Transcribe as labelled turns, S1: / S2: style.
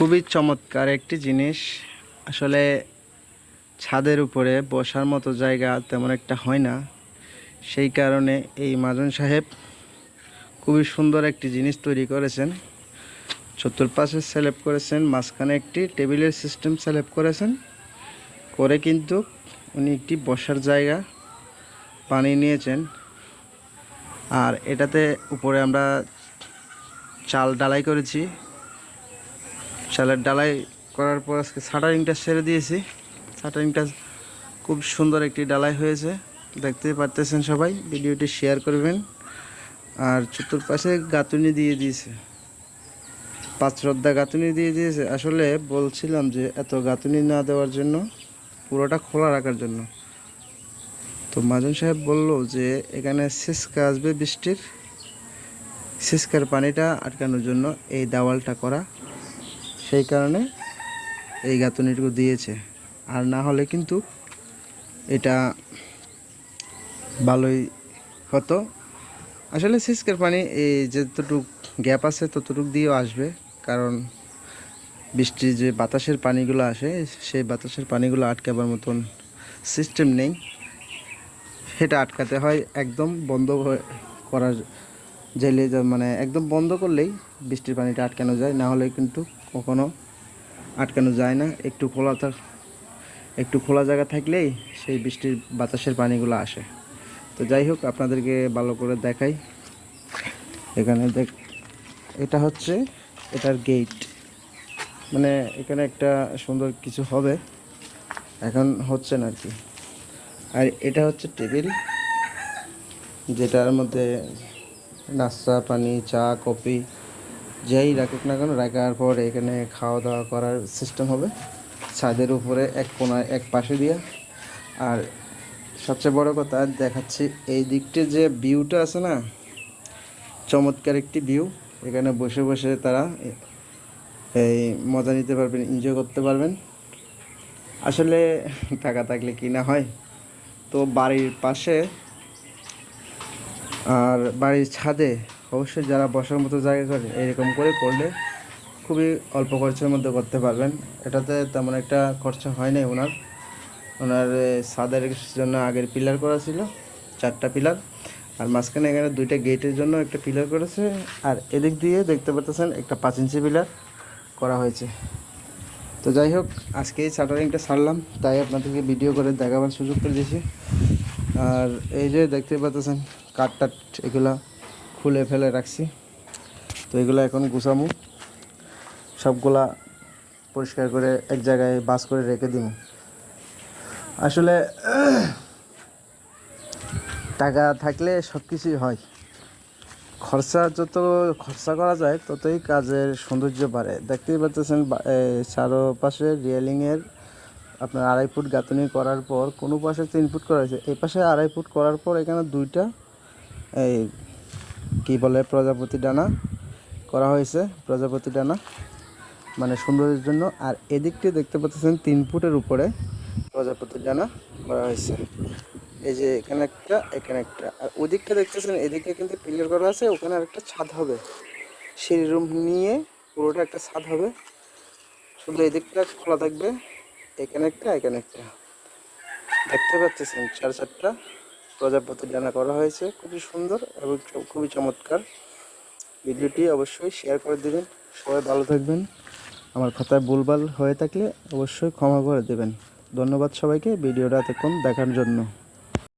S1: খুবই চমৎকার একটি জিনিস। আসলে ছাদের উপরে বসার মতো জায়গা তেমন একটা হয় না। সেই কারণে এই মাজন সাহেব খুবই সুন্দর একটি জিনিস তৈরি করেছেন। চতুর্পাশে সেলেপ করেছেন, মাঝখানে একটি টেবিলের সিস্টেম সেলেপ করেছেন। করে কিন্তু উনি একটি বসার জায়গা পানি নিয়েছেন। আর এটাতে উপরে আমরা চাল ডালাই করেছি। চালের ডালাই করার পর আজকে শাটারিংটা ছেড়ে দিয়েছি। শাটারিংটা খুব সুন্দর একটি ডালাই হয়েছে। দেখতেই পারতেছেন সবাই, ভিডিওটি শেয়ার করবেন। আর চতুর্পাশে গাঁথুনি দিয়ে দিয়েছে। পাঁচ রদ্দা গাঁথুনি দিয়ে দিয়েছে। আসলে বলছিলাম যে এত গাঁথুনি না দেওয়ার জন্য, পুরোটা খোলা রাখার জন্য। তো মাজন সাহেব বলল যে এখানে সিসকা আসবে বৃষ্টির। সিসকার পানিটা আটকানোর জন্য এই দেওয়ালটা করা। সেই কারণে এই গাঁথনিটুকু দিয়েছে। আর না হলে কিন্তু এটা ভালোই হতো। আসলে সিস্কের পানি এই যতটুক গ্যাপ আছে ততটুক দিয়েও আসবে। কারণ বৃষ্টির যে বাতাসের পানিগুলো আসে, সেই বাতাসের পানিগুলো আটকাবার মতন সিস্টেম নেই। সেটা আটকাতে হয়, একদম বন্ধ করার জেলে মানে একদম বন্ধ করলেই বৃষ্টির পানিটা আটকানো যায়। না হলে কিন্তু কখনো আটকানো যায় না। একটু খোলা থাক একটু খোলা জায়গা থাকলেই সেই বৃষ্টির বাতাসের পানিগুলো আসে। তো যাই হোক, আপনাদেরকে ভালো করে দেখাই। এখানে দেখ এটা হচ্ছে, এটার গেট মানে এখানে একটা সুন্দর কিছু হবে। এখন হচ্ছে না আর কি আর এটা হচ্ছে টেবিল, যেটার মধ্যে নাস্তা, পানি, চা, কফি যেই রাখুক না কেন, রাখার পর এখানে খাওয়া দাওয়া করার সিস্টেম হবে। ছাদের উপরে এক কোনায় এক পাশে দিয়ে। আর সবচেয়ে বড় কথা, দেখাচ্ছি এই দিকটি যে ভিউটা আছে না, চমৎকার একটি ভিউ এখানে বসে বসে তারা এই মজা নিতে পারবেন এনজয় করতে পারবেন। আসলে টাকা থাকলে কি না হয়। তো বাড়ির পাশে আর বাড়ির ছাদে অবশ্যই যারা বসার মতো জায়গা করে এরকম করে করলে খুবই অল্প খরচের মধ্যে করতে পারবেন। এটাতে তেমন একটা খরচা হয় নাই ওনার। ওনার সাদের জন্য আগের পিলার করা ছিল, চারটা পিলার। আর মাঝখানে এখানে দুইটা গেটের জন্য একটা পিলার করেছে। আর এদিক দিয়ে দেখতে পাচ্ছেন একটা পাঁচ ইঞ্চি পিলার করা হয়েছে। তো যাই হোক, আজকে এই শাটারিংটা ছাড়লাম তাই আপনাদেরকে ভিডিও করে দেখাবার সুযোগ করে দিয়েছি। আর এই যে দেখতে পাচ্ছেন কাঠ টাট এগুলা। খুলে ফেলে রাখছি। তো এগুলো এখন গুছামু। সবগুলা পরিষ্কার করে এক জায়গায় বাস করে রেখে দিব আসলে, টাকা থাকলে সব কিছুই হয়। খরচা যত খরচা করা যায়, ততই কাজের সৌন্দর্য বাড়ে। দেখতেই পাচ্ছেন চারোপাশে রিয়েলিংয়ের আপনার আড়াই ফুট গাঁথনি করার পর, কোনো পাশে তিন ফুট করা হয়েছে। এই পাশে আড়াই ফুট করার পর, এখানে দুইটা, এই কি বলে প্রজাপতি ডানা? করা হয়েছে প্রজাপতি ডানা মানে সৌন্দর্যের জন্য। আর এদিকটি দেখতে পাচ্ছেন তিন ফুটের উপরে প্রজাপতি ডানা করা হয়েছে। এই যে এখানে একটা এখানে একটা। আর ওদিকটা দেখতেছেন, এদিকে কিন্তু পিলার করা আছে, ওখানে আরেকটা ছাদ হবে। সিঁড়ি রুম নিয়ে পুরোটা একটা ছাদ হবে। শুধু এদিকটা খোলা থাকবে, এখানে একটা এখানে একটা। দেখতে পাচ্ছেন, চার চারটা প্রজাপতি ডানা করা হয়েছে। খুবই সুন্দর এবং খুবই চমৎকার। ভিডিওটি অবশ্যই শেয়ার করে দেবেন। সবাই ভালো থাকবেন। আমার খাতায় ভুলভাল হয়ে থাকলে অবশ্যই ক্ষমা করে দেবেন। ধন্যবাদ সবাইকে। ভিডিওটা এতক্ষণ দেখার জন্য।